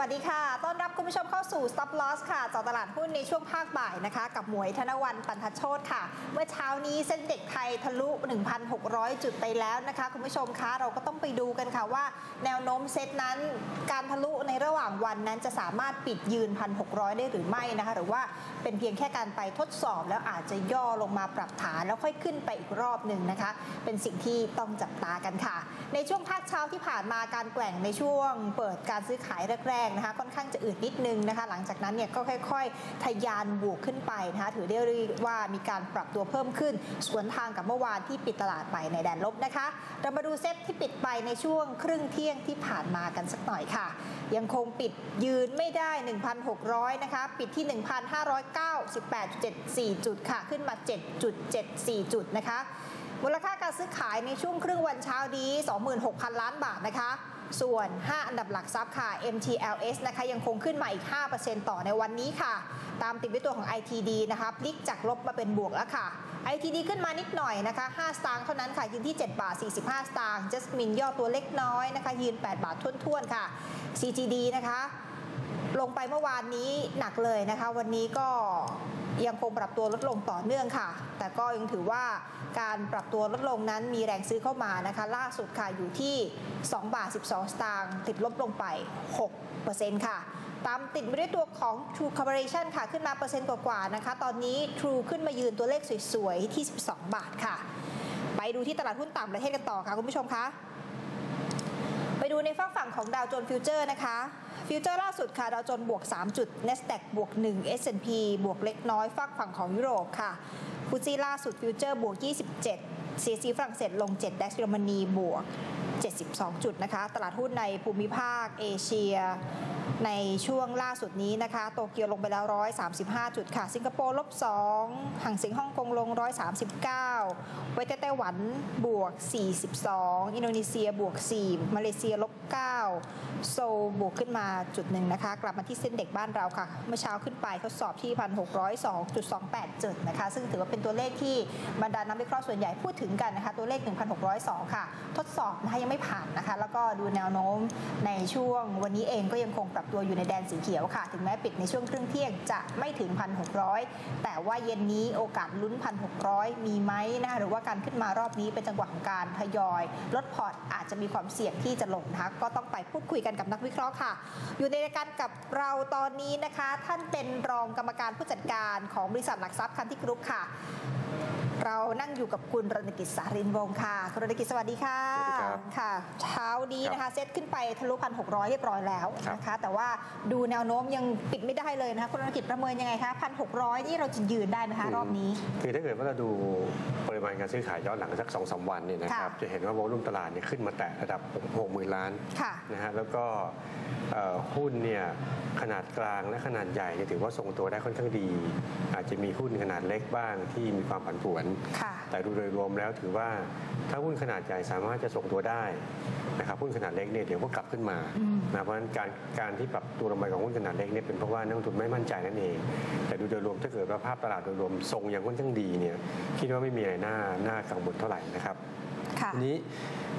สวัสดีค่ะ คุณผู้ชมเข้าสู่ Stop Loss ค่ะจากตลาดหุ้นในช่วงภาคบ่ายนะคะ กับหมวยธนวันปันทโชตค่ะ เมื่อเช้านี้เส้นเด็กไทยทะลุ 1,600 จุดไปแล้วนะคะ คุณผู้ชมคะเราก็ต้องไปดูกันค่ะว่า แนวโน้มเซตนั้น การทะลุในระหว่างวันนั้นจะสามารถปิดยืน 1,600 ได้หรือไม่นะคะ หรือว่าเป็นเพียงแค่การไปทดสอบแล้วอาจจะย่อลงมาปรับฐานแล้วค่อยขึ้นไปอีกรอบหนึ่งนะคะ เป็นสิ่งที่ต้องจับตากันค่ะ ในช่วงภาคเช้าที่ผ่านมาการแกว่งในช่วง เปิดการซื้อขายแรกๆนะคะ ค่อนข้างจะอืดนิดนึงนะคะ หลังจากนั้นเนี่ยก็ค่อย ๆ ทะยานบวกขึ้นไปนะคะถือได้ว่ามีการปรับตัวเพิ่มขึ้น สวนทางกับเมื่อวานที่ปิดตลาดไปในแดนลบนะคะ เรามาดูเซตที่ปิดไปในช่วงครึ่งเที่ยงที่ผ่านมากันสักหน่อยค่ะ ยังคงปิดยืนไม่ได้ 1,600 นะคะ ปิดที่ 1,598.74 จุดค่ะ ขึ้นมา 7.74 จุดนะคะ มูลค่าการซื้อขายในช่วงครึ่งวันเช้านี้26,000 ล้านบาทนะคะ ส่วน 5 อันดับหลักทรัพย์ค่ะ MTLS นะคะยังคงขึ้นมาอีก 5%ต่อในวันนี้ค่ะ ตามติดด้วยตัวของ ITD นะคะพลิกจากลบมาเป็นบวกแล้วค่ะ ITD ขึ้นมานิดหน่อยนะคะ 5 สตางค์เท่านั้นค่ะยืนที่ 7 บาท 45 สตางค์ Jasmine ย่อตัวเล็กน้อยนะคะ ยืน 8 บาทท้วนๆค่ะ CGD นะคะ ลงไปเมื่อวานนี้หนักเลยนะคะ วันนี้ก็ ยังคงปรับตัวลดลงต่อเนื่องค่ะ แต่ก็ยังถือว่าการปรับตัวลดลงนั้นมีแรงซื้อเข้ามานะคะ ล่าสุดค่ะอยู่ที่ 2 บาท 12 สตางค์ติดลบลงไป 6%ค่ะ ตามติดไปด้วยตัวของ True Corporation ค่ะ ขึ้นมาเปอร์เซ็นต์กว่าๆนะคะ ตอนนี้ True ขึ้นมายืนตัวเลขสวยๆ ที่ 12 บาทค่ะ ไปดูที่ตลาดหุ้นต่างประเทศกันต่อค่ะคุณผู้ชมคะ ดูในฝั่งฝั่งของดาวโจนส์ฟิวเจอร์นะคะ ฟิวเจอร์ล่าสุดค่ะดาวโจนส์บวก 3 จุด NASDAQ บวก 1 S&P บวกเล็กน้อยฝั่งฝั่งของยุโรปค่ะฟูจิล่าสุดฟิวเจอร์บวก 27 CAC ฝรั่งเศสลง 7 ดัชเยอรมนีบวก 72 จุดนะคะ ตลาดหุ้นในภูมิภาคเอเชีย ในช่วงล่าสุดนี้นะคะโตเกียวลงไปแล้ว 135 จุดค่ะ สิงคโปร์ลบ 2ห่างสียงฮ่องกงลง 139เวทไต้หวันบวก 42 อินโดนีเซียบวก 4 มาเลเซียลบ 9 โซลบวกขึ้นมาจุดหนึ่งนะคะ กลับมาที่เส้นเด็กบ้านเราค่ะ เมื่อเช้าขึ้นไปทดสอบที่ 1,602.28 จุดนะคะ ซึ่งถือว่าเป็นตัวเลขที่บรรดานักวิเคราะห์ส่วนใหญ่พูดถึงกันนะคะตัวเลข 1,602 ค่ะ ทดสอบนะคะยังไม่ผ่านนะคะ แล้วก็ดูแนวโน้มในช่วงวันนี้เองก็ยังคงปรับตัวอยู่ในแดนสีเขียวค่ะ ถึงแม้ปิดในช่วงครึ่งเที่ยงจะไม่ถึง 1,600 แต่ว่าเย็นนี้โอกาสลุ้น 1,600 มีไหมนะหรือว่าการขึ้นมารอบนี้เป็นจังหวะของการทยอย ลดพอร์ตอาจจะมีความเสี่ยงที่จะลงนะคะก็ต้องไปพูดคุยกันกับนักวิเคราะห์ค่ะ อยู่ในรายการกับเราตอนนี้นะคะ ท่านเป็นรองกรรมการผู้จัดการของบริษัทหลักทรัพย์คันที่กรุ๊ปค่ะ เรานั่งอยู่กับคุณรณกิจสารินวงศ์ค่ะคุณรณกิจสวัสดีค่ะสวัสดีครับค่ะเช้านี้นะครัคะบเซ็ตขึ้นไปทะลุพันหกร้อยเรียบร้อยแล้วครับนะคะ แต่ว่าดูแนวโน้มยังปิดไม่ได้เลยนะคะคุณรณกิจประเมินยังไงคะพันหกร้อยนี่เราจะยืนได้ไหมคะรอบนี้ คือถ้าเกิดว่าเราดูปริมาณการซื้อขายย้อนหลังสัก2อสวันเนี่ยนะครับค่ะจะเห็นว่าวอลุ่มตลาดเนี่ยขึ้นมาแตะระดับ6 0,000ล้านค่ะนะฮะแล้วก็เอ่อหุ้นเนี่ยขนาดกลางและขนาดใหญ่เนี่ยถือว่าทรงตัวได้ค่อนข้างดี อาจจะมีหุ้นขนาดเล็กบ้างที่มีความผันผวนค่ะแต่ดูโดยรวมแล้วถือว่าถ้าหุ้นขนาดใหญ่สามารถจะทรงตัวได้นะครับหุ้นขนาดเล็กเนี่ยเดี๋ยวก็กลับขึ้นมาอืมนะเพราะฉะนั้นการการที่ปรับตัวลงไปของหุ้นขนาดเล็กเนี่ยเป็นเพราะว่านักลงทุนไม่มั่นใจนั่นเอง แต่ดูโดยรวมถ้าเกิดว่าภาพตลาดโดยรวมทรงยังค่อนข้างดีเนี่ยคิดว่าไม่มีอะไรน่าน่ากังวลเท่าไหร่นะครับค่ะ ทีนี้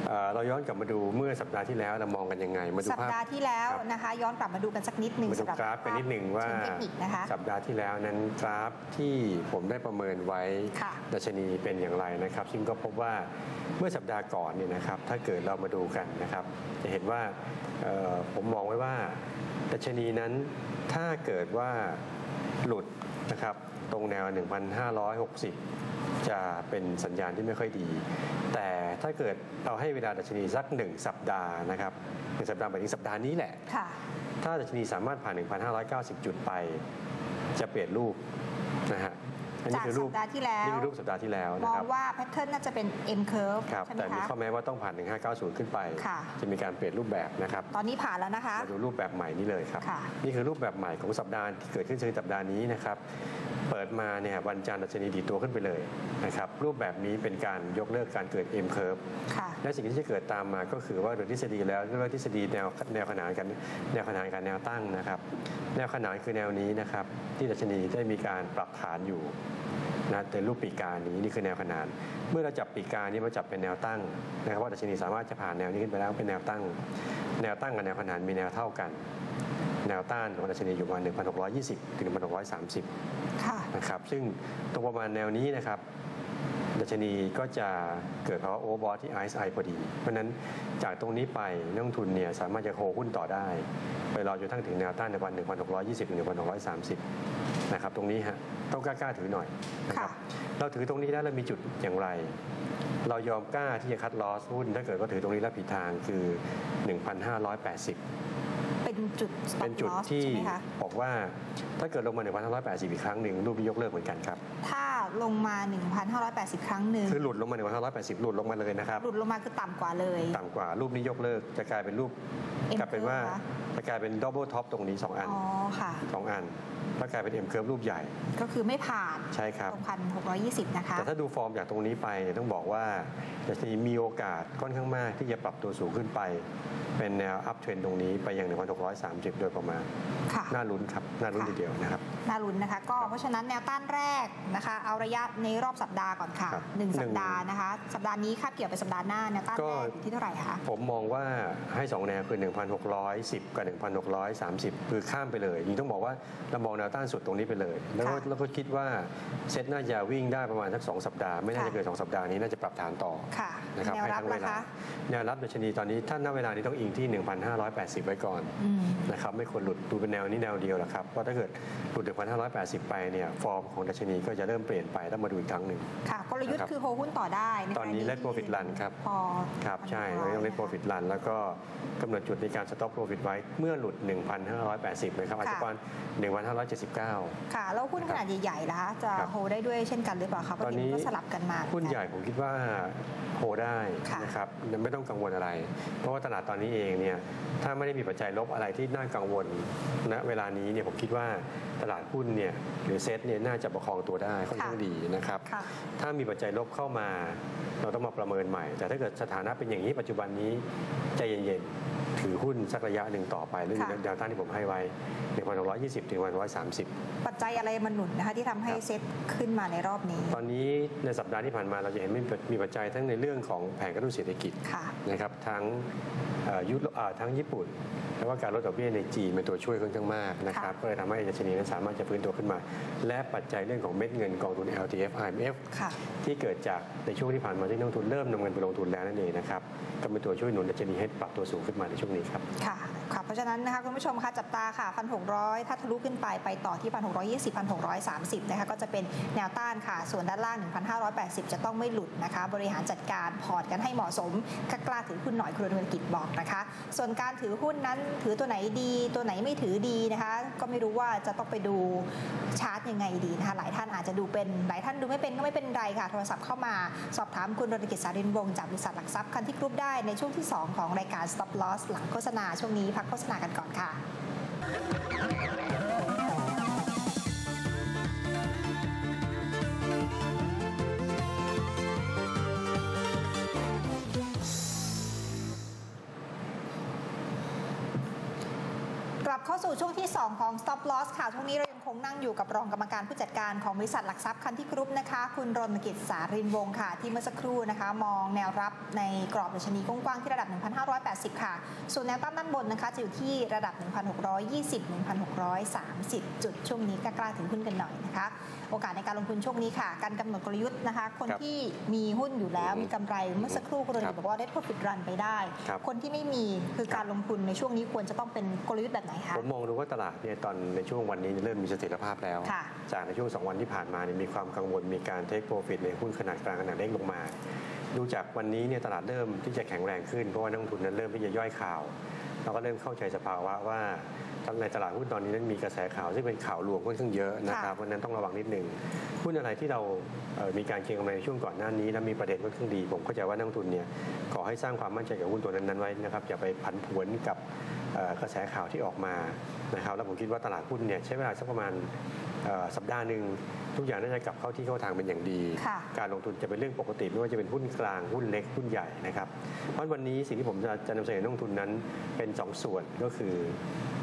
เอ่อเราย้อนกลับมาดูเมื่อสัปดาห์ที่แล้วเรามองกันยังไง มาดูสัปภาพ ดาห์ที่แล้วครับ นะคะ ย้อนกลับมาดูกันสักนิดหนึ่งมาดูสำหรับกราฟกันนิดหนึ่งว่า เชิงเทคนิคนะคะ สัปดาห์ที่แล้วนั้นกราฟที่ผมได้ประเมินไว้ค่ะ ดัชนีเป็นอย่างไรนะครับ ซึ่งก็พบว่าเมื่อสัปดาห์ก่อนเนี่ยนะครับ ถ้าเกิดเรามาดูกันนะครับ จะเห็นว่าเอ่อผมมองไว้ว่า ดัชนีนั้นถ้าเกิดว่าหลุดนะครับตรงแนว 1,560 จะเป็นสัญญาณที่ไม่ค่อยดี แต่ถ้าเกิดเราให้เวลาดัชนีสักหนึ่งสัปดาห์นะครับหนึ่งสัปดาห์หมายถึงสัปดาห์นี้แหละค่ะถ้าดัชนีสามารถผ่าน 1,590 จุดไป จะเปลี่ยนรูปนะฮะอันนี้จากคือรูสัปปดาห์ที่แล้วนี่คือรูปสัปดาห์ที่แล้วมนะอคงรับว่าแพทเทิร์นน่าจะเป็น M curve ครับใช่ไหมแต่มีคะข้อแม้ว่าต้องผ่าน 1590 ขึ้นไปค่ะจะมีการเปลี่ยนรูปแบบนะครับ ตอนนี้ผ่านแล้วนะคะมาดูรูปแบบใหม่นี้เลยครับค่ะนี่คือรูปแบบใหม่ของสัปดาห์ที่เกิดขึ้นในสัปดาห์นี้นะครับ เปิดมาเนี่ยวันจันทร์ดัชนีดีดตัวขึ้นไปเลยนะครับรูปแบบนี้เป็นการยกเลิกการเกิด M curve ค่ะและสิ่งที่จะเกิดตามมาก็คือว่าโดยทฤษฎีแล้วเรียกว่าทฤษฎีแนวแนวขนานกันแนวขนานกันแนวตั้งนะครับ แนวขนานคือแนวนี้นะครับ ที่ดัชนีได้มีการปรับฐานอยู่นะในรูปปีกานี้นี่คือแนวขนาน เมื่อเราจับปีกานี้มาจับเป็นแนวตั้งนะครับว่าดัชนีสามารถจะผ่านแนวนี้ขึ้นไปแล้วเป็นแนวตั้ง แนวตั้งกับแนวขนานมีแนวเท่ากัน แนวต้านของดัชนีอยู่ประมาณ1,620 ถึง 1,630 ค่ะ นะครับ ซึ่งตรงประมาณแนวนี้นะครับดัชนีก็จะเกิดภาวะโอเวอร์บอทที่ RSI พอดี เพราะฉะนั้นจากตรงนี้ไปนักลงทุนเนี่ยสามารถจะโฮหุ้นต่อได้ ไปรอจนทั้งถึงแนวต้านในวัน 1,620ถึง1,630 นะครับ ตรงนี้ฮะต้องกล้าๆถือหน่อยนะครับค่ะเราถือตรงนี้แล้วเรามีจุดอย่างไร เรายอมกล้าที่จะคัดลอสหุ้น ถ้าเกิดว่าถือตรงนี้แล้วผิดทางคือ 1,580เป็น จุด stop เป็นจุด loss ที่ใช่ไหมคะ บอกว่าถ้าเกิดลงมา 1,580 อีกครั้งหนึ่งรูปนี้ยกเลิกเหมือนกันครับ ถ้าลงมา 1,580 ครั้งหนึ่งคือหลุดลงมา 1,580 หลุดลงมาเลยนะครับ หลุดลงมาคือต่ำกว่าเลย ต่ำกว่ารูปนี้ยกเลิกจะกลายเป็นรูป M กลายเป็นว่า curve เหรอ จะกลายเป็นดับเบิลท็อปตรงนี้ 2 อันอ๋อค่ะสองอันแล้วกลายเป็น M curve รูปใหญ่ ก็คือไม่ผ่านใช่ครับตรงพันหกร้อยยี่สิบนะคะ แต่ถ้าดูฟอร์มจากตรงนี้ไปเนี่ยต้องบอกว่าดัชนีมีโอกาสค่อนข้างมากที่จะปรับตัวสูงขึ้นไป เป็นแนวอัพเทรนตรงนี้ไปยัง1,630 โดยประมาณ ค่ะ น่าลุ้นครับ น่าลุ้นทีเดียวนะครับ น่าลุ้นนะคะ ก็เพราะฉะนั้นแนวต้านแรกนะคะ เอาระยะในรอบสัปดาห์ก่อนค่ะครับหนึ่งหนึ่สังปดาห์นะคะ สัปดาห์นี้คาบเกี่ยวไปสัปดาห์หน้าแนวต้านก็ แรกอยู่ที่เท่าไหร่คะ ผมมองว่าให้ 2 แนวคือ 1,610 กับ1,630 คือข้ามไปเลยจริงๆต้องบอกว่าเรามองแนวต้านสุดตรงนี้ไปเลย แล้วก็ค่ะแล้วก็คิดว่าเซ็ตน่าจะวิ่งได้ประมาณสัก 2 สัปดาห์ ไม่น่าจะค่ะเกิน 2 สัปดาห์นี้น่าจะปรับฐานต่อค่ะนะครับแนวให้รับทั้งเวนะลาคะแนวรับดัชนีตอนนี้ถ้าณเวลานี้ต้องอิงที่ 1,580 ไว้ก่อนอืมนะครับไม่ควรหลุดดูเป็นแนวนี้แนวเดียวแหละครับเพราะถ้าเกิดหลุด 1,580 ไปเนี่ยฟอร์มของดัชนีก็จะเริ่มเปลี่ยนไปต้องมาดูอีกครั้งหนึ่งค่ะกลยุทนะครับธ์คือโฮหุ้นต่อได้ใตอนนี้กรณี let profit run ครับพอครับใช่เราต้องเล่น profit run แล้วก็กำหนดจุดในการ stop profit ไว้เมื่อหลุด 1,580นะครับอาจจะประมาณ1,579 ค่ะ แล้วหุ้นขนาดใหญ่ๆล่ะคะจะครับโฮได้ด้วยเช่นกันหรือเปล่าคะเพตอราะนนี้เห็นก็สลับกันมาหุ้นใหญ่ผมคิดว่าโฮได้ค่ะนะครับไม่ต้องกังวลอะไร เพราะว่าตลาดตอนนี้เองเนี่ยถ้าไม่ได้มีปัจจัยลบอะไรที่น่ากังวลณเวลานี้เนี่ยผมคิดว่าตลาดหุ้นเนี่ยหรือเซ็ตเนี่ยน่าจะประคองตัวได้ค่อนข้างดีนะครับค่ะถ้ามีปัจจัยลบเข้ามา เราต้องมาประเมินใหม่ แต่ถ้าเกิดสถานะเป็นอย่างนี้ปัจจุบันนี้ใจเย็นๆ ถือหุ้นสักระยะหนึ่งต่อไปเรื่องค่ะแนวต้านที่ผมให้ไว้1,620ถึง1,130ปัจจัยอะไรมันหนุนนะคะที่ทำให้ครับเซ็ตขึ้นมาในรอบนี้ ตอนนี้ในสัปดาห์ที่ผ่านมาเราจะเห็นมีมีปัจจัยทั้งในเรื่องของแผนกระตุ้นเศรษฐกิจค่ะนะครับทั้งเอ่อยุโรเอ่อทั้งญี่ปุ่นแล้วก็การลดดอกเบี้ยในจีนเป็นตัวช่วยค่อนข้างมากนะครับค่ะก็เลยทำให้ดัชนีนั้นสามารถจะฟื้นตัวขึ้นมา และปัจจัยเรื่องของเม็ดเงินกองทุน LTF IMF ค่ะที่เกิดจากในช่วงที่ผ่านมาที่นักลงทุนเริ่มนำเงินไปลงทุนแล้วนั่นเองนะครับก็เป็นตัวช่วยหนุนดัชนีให้ปรับตัวสูงขึ้นมาในช่วงนี้ครับค่ะ ค่ะเพราะฉะนั้นนะคะคุณผู้ชมคะจับตาค่ะ 1,600 ถ้าทะลุขึ้นไปไปต่อที่ 1,620 1,630 นะคะก็จะเป็นแนวต้านค่ะ ส่วนด้านล่าง 1,580 จะต้องไม่หลุดนะคะ บริหารจัดการพอร์ตกันให้เหมาะสมกล้าถือหุ้นหน่อยคุณธุรกิจบอกนะคะ ส่วนการถือหุ้นนั้นถือตัวไหนดีตัวไหนไม่ถือดีนะคะ ก็ไม่รู้ว่าจะต้องไปดูชาร์ตยังไงดีนะคะหลายท่านอาจจะดูเป็นหลายท่านดูไม่เป็นก็ไม่เป็นไรค่ะ โทรศัพท์เข้ามาสอบถามคุณรณกิจสารินวงศ์จากบริษัทหลักทรัพย์คันที่กรุ๊ปได้ในช่วงที่ 2 ของรายการ Stop Loss หลังโฆษณาช่วงนี้พักโฆษณากันก่อนค่ะ กลับเข้าสู่ช่วงที่ 2 ของ Stop Loss ค่ะช่วงนี้เรายั งคงนั่งอยู่กับรองกรรมการผู้จัดการของบริษัทหลักทรัพย์คันที่กรุ๊ปนะคะ คุณรณกิจสารินวงศ์ค่ะ ที่เมื่อสักครู่นะคะ มองแนวรับในกรอบดัชนีกว้างๆที่ระดับ 1,580 ค่ะ ส่วนแนวต้านด้านบนนะคะ จะอยู่ที่ระดับ 1,620 1,630 จุดช่วงนี้กล้าๆถือหุ้นกันหน่อยนะคะ โอกาสในการลงทุนช่วงนี้ค่ะ การกำหนดกลยุทธ์นะคะ คนครับที่มีหุ้นอยู่แล้วมีกำไรเมื่อสักครู่คุณรณครักิจบบอกว่าได้ profit run ไปได้ครับคนที่ไม่มีคือการลงทุนในช่วงนี้ควรจะต้องเป็นกลยุทธ์แบบไหนคะผมมองดูว่าตลาดเนี่ยตอนในช่วงวันนี้เริ่มมีเสถียรภาพแล้ว ค่ะ จากในช่วง 2 วันที่ผ่านมาเนี่ยมีความกังวลมีการเทคโปรฟิตในหุ้นขนาดกลางขนาดเล็กลงมา ดูจากวันนี้เนี่ยตลาดเริ่มที่จะแข็งแรงขึ้นเพราะว่านักลงทุนนั้นเริ่มที่จะย่อยข่าวเราก็เริ่มเข้าใจสภาวะว่าในตลาดหุ้นตอนนี้นั้นมีกระแสข่าวซึ่งเป็นข่าวลวงค่อนข้างเยอะนะครับเพราะฉะนั้นต้องระวังนิดหนึ่งหุ้นอะไรที่เราเอ่อมีการเก็งกำไรในช่วงก่อนหน้านี้ แล้วมีประเด็นค่อนข้างดี ผมเข้าใจว่านักลงทุนเนี่ยขอให้สร้างความมั่นใจกับหุ้นตัวนั้นๆไว้นะครับอย่าไปผันผวนกับเอ่อ กระแสข่าวที่ออกมานะครับแล้วผมคิดว่าตลาดหุ้นเนี่ยใช้เวลาสักประมาณเอ่อสัปดาห์หนึ่งทุกอย่างน่าจะกลับเข้าที่เข้าทางเป็นอย่างดีค่ะการลงทุนจะเป็นเรื่องปกติไม่ว่าจะเป็นหุ้นกลางหุ้นเล็กหุ้นใหญ่นะครับ เพราะวันนี้สิ่งที่ผมจะจะนำเสนอนักลงทุนนั้นเป็น 2 ส่วนก็คือ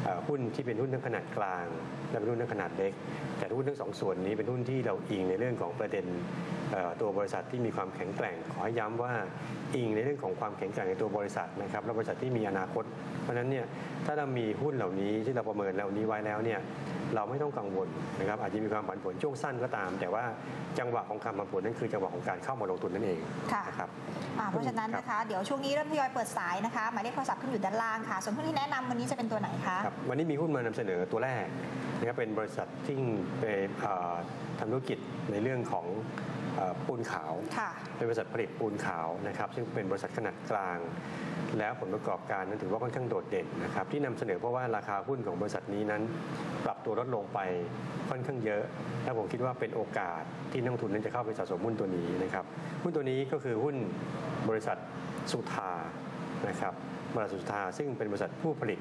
เอ่อหุ้นที่เป็นหุ้นทั้งขนาดกลาง และเป็นหุ้นทั้งขนาดเล็ก แต่หุ้นทั้งสองส่วนนี้เป็นหุ้นที่เราอิงในเรื่องของประเด็นเอ่อตัวบริษัทที่มีความแข็งแกร่ง ขอให้ย้ำว่าอิงในเรื่องของความแข็งแกร่งในตัวบริษัทนะครับและบริษัทที่มีอนาคต เพราะฉะนั้นเนี่ยถ้าเรามีหุ้นเหล่านี้ที่เราประเมินเหล่านี้ไว้แล้วเนี่ยเราไม่ต้องกังวลนะครับอาจจะมีความผันผวนช่วงสั้นก็ตาม แต่ว่าจังหวะของการผันผวนนั่นคือจังหวะของการเข้ามาลงทุนนั่นเองค่ะนะครับอ่าเพราะฉะนั้นนะคะเดี๋ยวช่วงนี้เริ่มทยอยเปิดสายนะคะหมายเลขโทรศัพท์ขึ้นอยู่ด้านล่างค่ะ ส่วนหุ้นที่แนะนำวันนี้จะเป็นตัวไหนคะครับวันนี้มีหุ้นมานำเสนอตัวแรกนะครับเป็นบริษัทที่เป็นเอ่อทำธุรกิจในเรื่องของเอ่อปูนขาวค่ะเป็นบริษัทผลิตปูนขาวนะครับซึ่งเป็นบริษัทขนาดกลาง แล้วผลประกอบการนั้นถือว่าค่อนข้างโดดเด่นนะครับที่นำเสนอเพราะว่าราคาหุ้นของบริษัทนี้นั้น ปรับตัวลดลงไปค่อนข้างเยอะ และผมคิดว่าเป็นโอกาสที่นักลงทุนนั้นจะเข้าไปสะสมหุ้นตัวนี้นะครับหุ้นตัวนี้ก็คือหุ้นบริษัทสุธานะครับบริษัทสุธาซึ่งเป็นบริษัทผู้ผลิต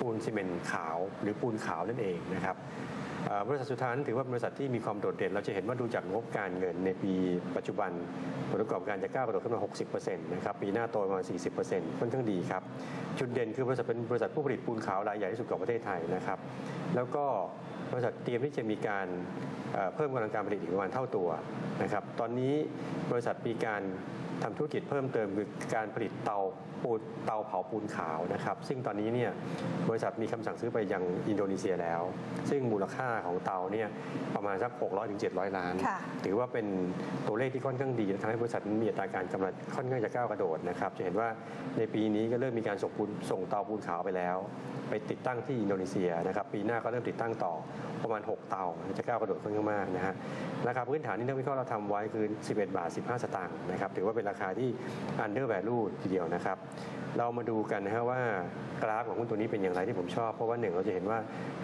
ปูนซีเมนต์ขาว หรือปูนขาวนั่นเองนะครับเอ่อ บริษัทสุธานั้นถือว่าบริษัทที่มีความโดดเด่น เราจะเห็นว่าดูจากงบการเงินในปีปัจจุบันผลประกอบการจะก้าวกระโดดขึ้นมา 60%นะครับปีหน้าโตประมาณ 40%ค่อนข้างดีครับ จุดเด่นคือบริษัทเป็นบริษัทผู้ผลิตปูนขาวรายใหญ่ที่สุดของประเทศไทยนะครับแล้วก็บริษัทเตรียมที่จะมีการเอ่อเพิ่มกำลังการผลิตอีกประมาณเท่าตัวนะครับ ตอนนี้บริษัทมีการทำธุรกิจเพิ่มเติมคือการผลิตเตาปูนเตาเผาปูนขาวนะครับ ซึ่งตอนนี้เนี่ยบริษัทมีคำสั่งซื้อไปยังอินโดนีเซียแล้ว ซึ่งมูลค่าของเตาเนี่ยประมาณสัก 600ถึง700 ล้านค่ะถือว่าเป็นตัวเลขที่ค่อนข้างดีทำให้บริษัทมีอัตราการกำไรค่อนข้างจะก้าวกระโดดนะครับ จะเห็นว่าในปีนี้ก็เริ่มมีการส่งปูนส่งเตาปูนขาวไปแล้ว ไปติดตั้งที่อินโดนีเซียนะครับ ปีหน้าก็เริ่มติดตั้งต่อประมาณ 6 เตาจะก้าวกระโดดค่อนข้างมากนะฮะราคาพื้นฐานที่นักวิเคราะห์เราทำไว้คือ 11 บาท 15 สตางค์นะครับถือว่าเป็นราคาที่ under value ทีเดียวนะครับเรามาดูกันนะฮะว่ากราฟของหุ้นตัวนี้เป็นอย่างไรที่ผมชอบ เพราะว่าหนึ่งเราจะเห็นว่า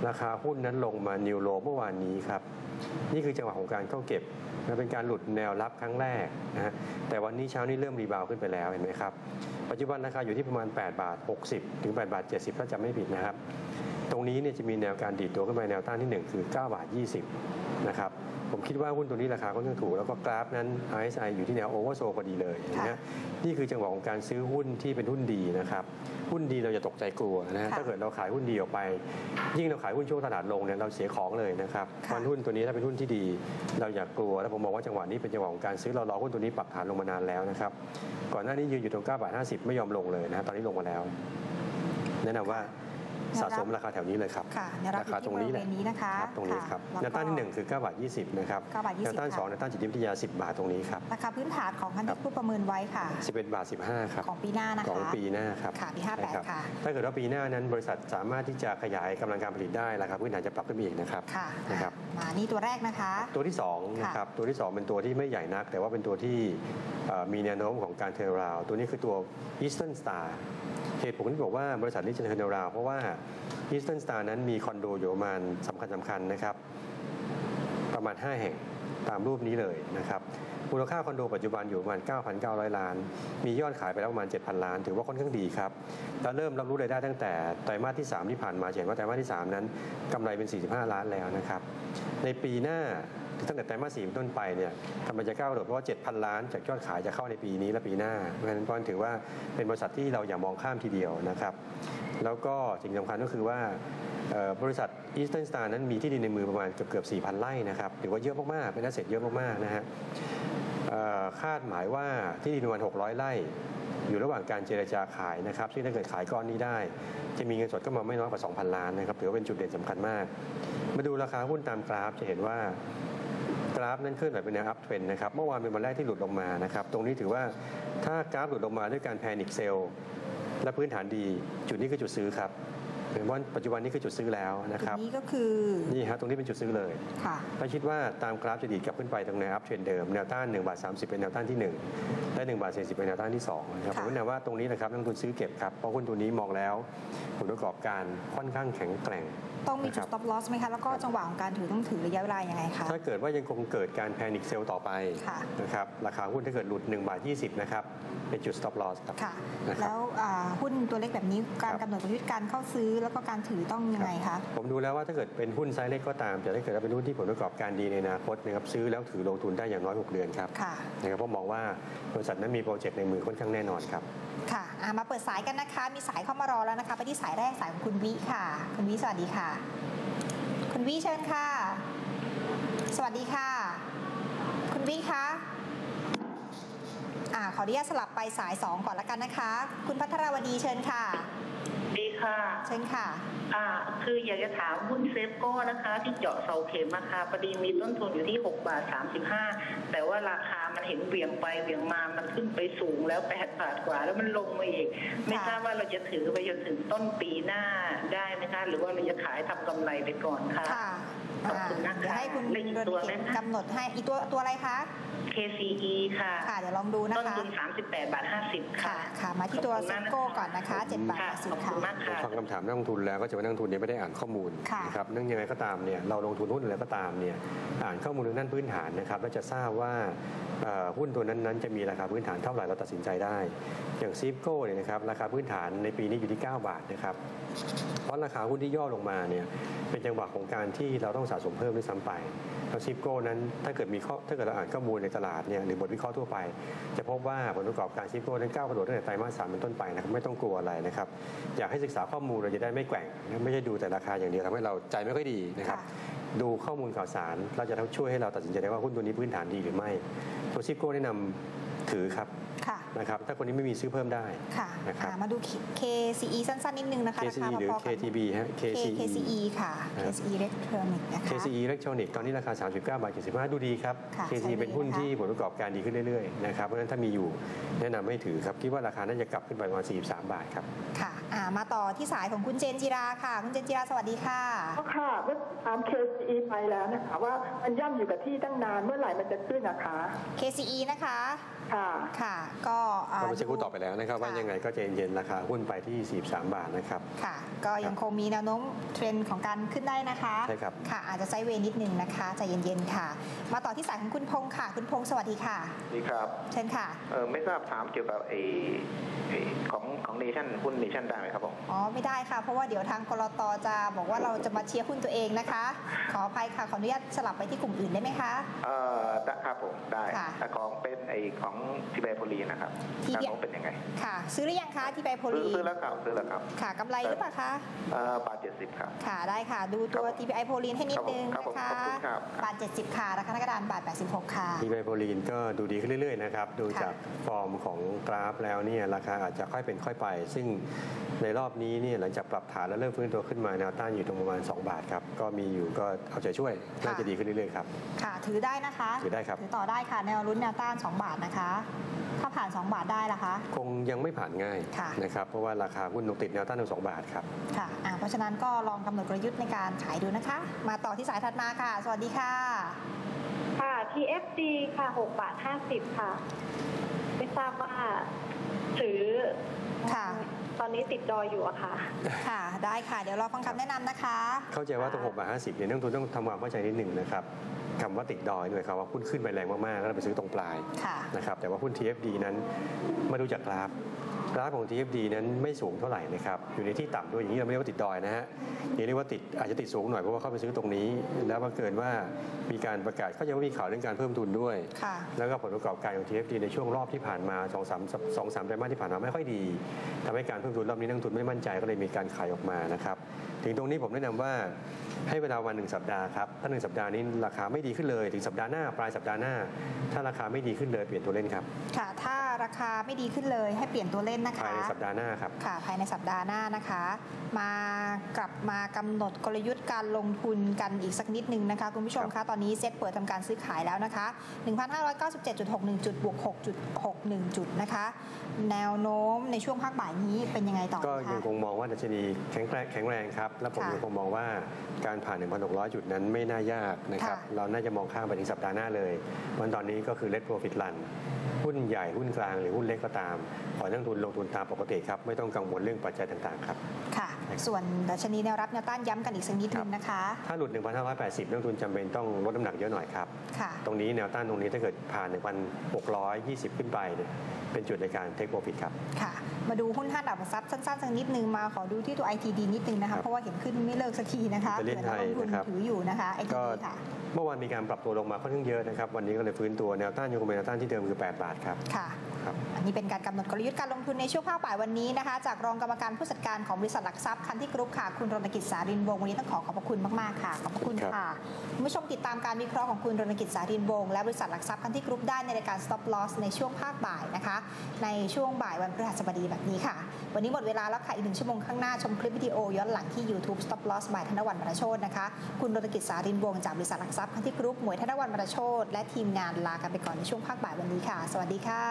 ราคาหุ้นนั้นลงมานิวโลเมื่อวานนี้ครับนี่คือจังหวะของการเข้าเก็บนะเป็นการหลุดแนวรับครั้งแรกนะฮะแต่วันนี้เช้านี้เริ่มรีบาวขึ้นไปแล้วเห็นไหมครับปัจจุบันราคาอยู่ที่ประมาณ 8 บาท 60 ถึง 8 บาท 70 ถ้าจำไม่ผิดนะครับ ตรงนี้เนี่ยจะมีแนวการดีดตัวขึ้นไปแนวต้านที่ 1 คือ 9 บาท 20 นะครับ ผมคิดว่าหุ้นตัวนี้ราคาค่อนข้างถูก แล้วก็กราฟนั้น RSI อยู่ที่แนวโอเวอร์โซพอดีเลยนะฮะนี่คือจังหวะของการซื้อหุ้นที่เป็นหุ้นดีนะครับ หุ้นดีเราจะตกใจกลัวนะฮะค่ะถ้าเกิดเราขายหุ้นดีออกไป ยิ่งเราขายหุ้นช่วงตลาดลงเนี่ยเราเสียของเลยนะครับเพค่ะราะหุ้นตัวนี้ถ้าเป็นหุ้นที่ดี เราอย่ากกลัวแล้วผมมองว่าจังหวะนี้เป็นจังหวะของการซื้อเรารอหุ้นตัวนี้ปรับฐานลงมานานแล้วนะครับก่อนหน้านี้ยืนอยู่ตรง9บาท50 ไม่ยอมลงเลยนะฮะตอนนี้ลงมาแล้ว แนะนำว่า สะสมราคาแถวนี้เลยครับค่ะแนวรับราคาตรงนี้แหละอยู่ที่บริเวณนี้นะคะครับตรงนี้ครับค่ะแนวต้านที่หนึ่งคือ 9 บาท 20 นะครับ9บาท20แนวต้านสองค่ะแนวต้านจิตวิทยา 10 บาทตรงนี้ครับราคาพื้นฐานของคันที่ผู้ประเมินไว้ค่ะ 11 บาท 15 ครับ ของปีหน้านะคะของปีหน้าครับค่ะปีใช่รับ58ค่ะถ้าเกิดว่าปีหน้านั้นบริษัทสามารถที่จะขยายกำลังการผลิตได้ราคาพื้นฐานจะปรับขึ้นมาอีกนะครับค่ะนะครับมานี่ตัวแรกนะคะ ตัวที่2นะครับตัวที่ 2 เป็นตัวที่ไม่ใหญ่นัก แต่ว่าเป็นตัวที่เอ่อมีแนวโน้มของการเทอร์ราวตัวนี้คือตัว Eastern Star เหตุผลที่บอกว่าบริษัทนี้จะเทอร์ราวเพราะว่า Eastern Star นั้นมีคอนโดอยู่ประมาณสำคัญสำคัญนะครับ ประมาณ 5 แห่งตามรูปนี้เลยนะครับมูลค่าคอนโดปัจจุบันอยู่ประมาณ 9,900 ล้าน มียอดขายไปแล้วประมาณ 7,000 ล้าน ถือว่าค่อนข้างดีครับ แล้วเริ่มรับรู้รายได้ตั้งแต่ไตรมาสที่ 3 ที่ผ่านมาเห็นว่าไตรมาสที่ 3 นั้นกำไรเป็น 45 ล้านแล้วนะครับ ในปีหน้า ตั้งแต่ไตรมาสสี่ป็นต้นไปเนี่ยกำไรจะก้าวกระโดดเพราะว่า7,000 ล้าน จากยอดขายจะเข้าในปีนี้และปีหน้า เพราะฉะนั้นก็ถือว่าเป็นบริษัทที่เราอย่ามองข้ามทีเดียวนะครับ แล้วก็สิ่งสำคัญก็คือว่าบริษัท Eastern Star นั้นมีที่ดินในมือประมาณเกือบเกือบ4,000 ไร่นะครับถือว่าเยอะมากๆเป็นแอสเซทเยอะมากๆนะฮะคาดหมายว่าที่ดินประมาณ600 ไร่อยู่ระหว่างการเจรจาขายนะครับซึ่งถ้าเกิดขายก้อนนี้ได้ จะมีเงินสดก็มาไม่น้อยกว่า 2,000 ล้านนะครับถือว่าเป็นจุดเด่นสำคัญมาก มาดูราคาหุ้นตามกราฟจะเห็นว่า กราฟนั้นเคลื่อนไหวเป็นแนวอัพเทรนนะครับเมื่อวานเป็นวันแรกที่หลุดลงมานะครับตรงนี้ถือว่าถ้ากราฟหลุดลงมาด้วยการแพนิคเซลและพื้นฐานดี จุดนี้คือจุดซื้อครับ เห็นว่าปัจจุบันนี้คือจุดซื้อแล้วนะคจุดรับนี้ก็คือนี่ฮะตรงนี้เป็นจุดซื้อเลยค่ะถ้าคิดว่าตามกราฟจะดีดกลับขึ้นไปตรงแนวอัพเทรนเดิมแนวต้าน1บาท30 เป็นแนวต้านที่ 1 และ1บาท40 เป็นแนวต้านที่2นะครับผค่ะมแนะนำว่าตรงนี้นะครับนักลงทุนซื้อเก็บครับเพราะหุ้นตัวนี้มองแล้วผลประกอบการค่อนข้างแข็งแกร่งต้องมีจุดนะครับ stop loss ไหมคะ แล้วก็จังหวะของการถือต้องถือระยะเวลายังไงคะ ถ้าเกิดว่ายังคงเกิดการแพนิคเซลต่อไปค่ะนะครับ ราคาหุ้นถ้าเกิดหลุด1บาท20 นะครับ เป็นจุด stop loss ครับค่ะนะครับแล้วอ่าหุ้นตัวเล็กแบบนี้การครับกำหนดกลยุทธ์การเข้าซื้อแล้วก็การถือต้องยังไงคะผมดูแล้วว่าถ้าเกิดเป็นหุ้นไซส์เล็กก็ตามแต่ถ้าเกิดว่าเป็นหุ้นที่ผลประกอบการดีในอนาคตนะครับซื้อแล้วถือลงทุนได้อย่างน้อย 6 เดือนครับค่ะนะครับเพราะมองว่าบริษัทนั้นมีโปรเจกต์ในมือค่อนข้างแน่นอนครับค่ะอ่ามาเปิดสายกันนะคะ มีสายเข้ามารอแล้วนะคะ ไปที่สายแรกสายของคุณวิค่ะ คุณวิสวัสดีค่ะ คุณวิเชิญค่ะ สวัสดีค่ะ คุณวิคะอ่าขออนุญาตสลับไปสาย 2 ก่อนละกันนะคะ คุณพัทรวดีเชิญค่ะดี ค่ะเช่นค่ะ อ่า คืออยากจะถามหุ้นเซฟโก้นะคะ ที่เจาะเสาเข็มราคาพอดีมีต้นทุนอยู่ที่6บาท35แต่ว่าราคามันเห็นเหวี่ยงไปเหวี่ยงมามันขึ้นไปสูงแล้ว8บาทกว่า แล้วมันลงมาอีก ไม่ทราบว่าเราจะถือไปจนถึงต้นปีหน้าได้ไหมคะ หรือว่าเราจะขายทำกำไรไปก่อนคะค่ะ ขอบคุณนะคะเดี๋ยวให้คุณเลขอีกรณตัวเขตไหมคะกำหนดให้อีกตัวตัวอะไรคะ KCE ค่ะ ค่ะเดี๋ยวลองดูนะต้นคะทุน38 บาท 50 ค่ะ ค่ะค่ะมาที่ตัวขอบเซคุณฟมากโก้ก่อนนะคะ 7 บาทค่ะสิขอบค่ะคุณมากผมค่ะฟังคำถามนักลงทุนแล้วก็จะว่านักลงทุนเนี่ยไม่ได้อ่านข้อมูลค่ะนะครับเนื่องยังไงก็ตามเนี่ยเราลงทุนหุ้นอะไรก็ตามเนี่ยอ่านข้อมูลทางด้านพื้นฐานนะครับแล้วจะทราบว่าเอ่อหุ้นตัวนั้นๆจะมีราคาพื้นฐานเท่าไหร่เราตัดสินใจได้ อย่างซีฟโก้เนี่ยนะครับราคาพื้นฐานในปีนี้อยู่ที่ 9 บาทนะครับเพราะราคาหุ้นที่ย่อลงมาเนี่ยเป็นจังหวะของการที่เราต้องสะสมเพิ่มด้วยซ้ำไปแล้วซีฟโก้นั้นถ้าเกิดมีข้อถ้าเกิดเราอ่านข้อมูลในตลาดเนี่ยหรือบทวิเคราะห์ทั่วไป จะพบว่าผลประกอบการซีฟโก้นั้นก้าวกระโดดตั้งแต่ไตรมาสสามเป็นต้นไปนะครับไม่ต้องกลัวอะไรนะครับอยากให้ศึกษาข้อมูลเราจะได้ไม่แกว่งนะไม่ใช่ดูแต่ราคาอย่างเดียวทำให้เราใจไม่ค่อยดีนะครับค่ะดูข้อมูลข่าวสารเราจะทำช่วยให้เราตัดสินใจได้ว่าหุ้นตัวนี้พื้นฐานดีหรือไม่ตัวซิปโก้แนะนำถือครับค่ะ นะครับถ้าคนนี้ไม่มีซื้อเพิ่มได้ค่ะนะครับอ่ามาดู KCE สั้นๆนิดนึงนะคะ KCE ราคาหรือพอๆกัน KTB ฮะ K- KCE KCE ค่ะครับ KCE Electronic นะคะ KCE Electronic ตอนนี้ราคา 39 บาท75 ดูดีครับค่ะ KCE ใช้ดีเป็นหุ้นนะคะที่ผลประกอบการดีขึ้นเรื่อยๆนะครับเพราะฉะนั้นถ้ามีอยู่แนะนำให้ถือครับคิดว่าราคาน่าจะกลับขึ้นไปประมาณ 43 บาทครับค่ะอ่ามาต่อที่สายของคุณเจนจิราค่ะ คุณเจนจิราสวัสดีค่ะก็ค่ะเมื่อถาม KCE ไปแล้วนะคะว่ามันย่ำอยู่กับที่ตั้งนานเมื่อไหร่มันจะขึ้นนะคะ KCE นะคะค่ะค่ะก็อ่าก็เมื่อสักครู่ตอบไปแล้วนะครับว่าค่ะยังไงก็ใจเย็นๆราคาหุ้นไปที่ 43 บาทนะครับค่ะ ก็ยังคงมีแนวโน้มเทรนด์ของการขึ้นได้นะคะใช่ครับค่ะ อาจจะไซด์เวย์นิดนึงนะคะใจเย็นๆค่ะ มาต่อที่สายของคุณพงษ์ค่ะ คุณพงษ์สวัสดีค่ะนี่ครับเชิญค่ะเออไม่ทราบถามเกี่ยวกับไอ้ไอ้ของของเนชั่นหุ้นเนชั่นได้ไหมครับผมอ๋อไม่ได้ค่ะ เพราะว่าเดี๋ยวทางกรตจะบอกว่าเราจะมาเชียร์หุ้นตัวเองนะคะ ขออภัยค่ะขออนุญาตสลับไปที่กลุ่มอื่นได้ไหมคะเอ่อได้ครับผมได้ค่ะแต่ของเป็นไอ้ของทิเบโพลีนะครับที่แนวเดียโน้มเป็นยังไง ค่ะ ซื้อหรือยังคะที่ไบโพซื้อลีซื้อแล้วครับซื้อแล้วครับ ค่ะกำไรหรือเปล่าคะเอ่อบาทเจ็ดสิบครับ ค่ะได้ค่ะ ดูตัวครับผม TPI โพลีนให้นิดนึงครับผมนะครัคะบผมขอบคุณครับบาท70ค่ะราคาหน้ากระดานบาท86ค่ะทีไบโพลีนก็ดูดีขึ้นเรื่อยๆนะครับดูค่ะจากฟอร์มของกราฟแล้วเนี่ยราคาอาจจะค่อยเป็นค่อยไป ซึ่งในรอบนี้เนี่ยหลังจากปรับฐานแล้วเริ่มฟื้นตัวขึ้นมาแนวต้านอยู่ตรงประมาณ 2 บาทครับก็มีอยู่ก็เอาใจช่วยน่าจะดีขึ้นเรื่อยๆครับค่ะ ถือได้นะคะถือได้ครับถือต่อได้ค่ะแนวรุ้นแนวต้าน 2 บาทนะคะ ถ้าผ่าน 2 บาทได้ล่ะคะ คงยังไม่ผ่านง่ายค่ะ นะครับเพราะว่าราคาหุ้นลงติดแนวต้านถึง2บาทครับ ค่ะอ่าเพราะฉะนั้นก็ลองกำหนดกลยุทธ์ในการขายดูนะคะ มาต่อที่สายถัดมาค่ะ สวัสดีค่ะ ค่ะ TFD ค่ะ6บาท50 ค่ะ ไม่ทราบว่าถือค่ะ ตอนนี้ติดดอยอยู่อะค่ะ ค่ะ ได้ค่ะ เดี๋ยวรอฟังคำแนะนำนะคะ เข้าใจว่าตรง6บาท50เนี่ยนักลงทุนต้องทำความเข้าใจนิดหนึ่งนะครับคำว่าติดดอยหน่วยความว่าหุ้นขึ้นไปแรงมากๆแล้วเราไปซื้อตรงปลายค่ะ นะครับแต่ว่าหุ้น TFD นั้นมาดูจากกราฟ กราฟของ TFD นั้นไม่สูงเท่าไหร่นะครับอยู่ในที่ต่ำด้วยอย่างนี้เราไม่เรียกว่าติดดอยนะฮะอย่างนี้เรียกว่าติดอาจจะติดสูงหน่อยเพราะว่าเข้าไปซื้อตรงนี้ แล้วบังเกิดว่ามีการประกาศเขาจะว่ามีข่าวเรื่องการเพิ่มทุนด้วยค่ะแล้วก็ผลประกอบการของ TFD ในช่วงรอบที่ผ่านมา2 3 2 3ไตรมาสที่ผ่านมาไม่ค่อยดีทำให้การเพิ่มทุนรอบนี้นักลงทุนไม่มั่นใจก็เลยมีการขายออกมานะครับถึงตรงนี้ผมแนะนำว่าให้เวลาวันหนึ่งสัปดาห์ครับถ้าหนึ่งสัปดาห์นี้ราคาไม่ดีขึ้นเลย ถึงสัปดาห์หน้าปลายสัปดาห์หน้า ถ้าราคาไม่ดีขึ้นเลยเปลี่ยนตัวเล่นครับค่ะถ้า ราคาไม่ดีขึ้นเลยให้เปลี่ยนตัวเล่นนะคะภายในสัปดาห์หน้าครับค่ะภายในสัปดาห์หน้านะคะ มากลับมากำหนดกลยุทธ์การลงทุนกันอีกสักนิดนึงนะคะคุณผู้ชมคะตอนนี้เซ็ตเปิดทำการซื้อขายแล้วนะคะ 1,597.61 จุดบวก 6.61 จุดนะคะ แนวโน้มในช่วงภาคบ่ายนี้เป็นยังไงต่อก็คะยังคงมองว่าดัชนีแข็งแรงแข็งแรงครับ และผมค่ะยังคงมองว่าการผ่าน 1,600 จุดนั้นไม่น่ายากนะครับค่ะเราน่าจะมองข้ามไปถึงสัปดาห์หน้าเลยวันตอนนี้ก็คือ Let Profit Run หุ้น ใหญ่หุ้นกลางหรือหุ้นเล็กก็ตาม ขอนักลงทุนลงทุนตามปกติครับ ไม่ต้องกังวลเรื่องปัจจัยต่างๆครับ ค่ะ ส่วนดัชนีแนวรับแนวต้านย้ำกันอีกสักนิดนึงนะคะ ถ้าหลุด 1,580 นักลงทุนจำเป็นต้องลดน้ำหนักเยอะหน่อยครับ ค่ะ ตรงนี้แนวต้านตรงนี้ถ้าเกิดผ่าน 1,620 ขึ้นไปเนี่ยเป็นจุดในการ Take Profit ครับ ค่ะ มาดูหุ้นห้าดับซับสั้นๆสักนิดนึงมาขอดูที่ตัว ITD นิดนึงนะครัคะบเพราะว่าเห็นขึ้นไม่เลิกสักทีนะคะอิตาเลียนไทยเผื่อนักลงทุนนะครับถืออยู่นะคะก็ ITD ค่ะ เมื่อวานมีการปรับตัวลงมาค่อนข้างเยอะนะครับ วันนี้ก็เลยฟื้นตัวแนวต้านยังคงเป็นแนวต้านที่เดิมคือ 8 บาททครับค่ะครับอันนี้เป็นการกำหนดกลยุทธ์การลงทุนในช่วงภาคบ่ายวันนี้นะคะ จากรองกรรมการผู้จัดการของบริษัทหลักทรัพย์คันที่กรุ๊ปค่ะ คุณรณกิจสารินวงศ์วันนี้ต้องขอขอบพระคุณมาก ๆ ค่ะ ขอบพระคุณครับค่ะคุณผู้ชมติดตามการวิเคราะห์ของคุณรณกิจสารินวงศ์และบริษัทหลักทรัพย์คันที่กรุ๊ปได้ในรายการ stop loss ในช่วงภาคบ่ายนะคะ ในช่วงบ่ายวันพฤหัสบดีแบบนี้ค่ะ วันนี้หมดเวลาแล้วค่ะอีกหนึ่งชั่วโมงข้างหน้าชมคลิปวิดีโอย้อนหลังที่ YouTube stop loss บ่ายธนวันมรโชตนะคะคุณรณกิจสารินวงศ์จากบริษัทหลักทรัพย์คันที่กรุ๊ปหมวยธนวันมรโชตและทีมงานลากันไปก่อนในช่วงภาคบ่ายวันนี้ค่ะ สวัสดีค่ะ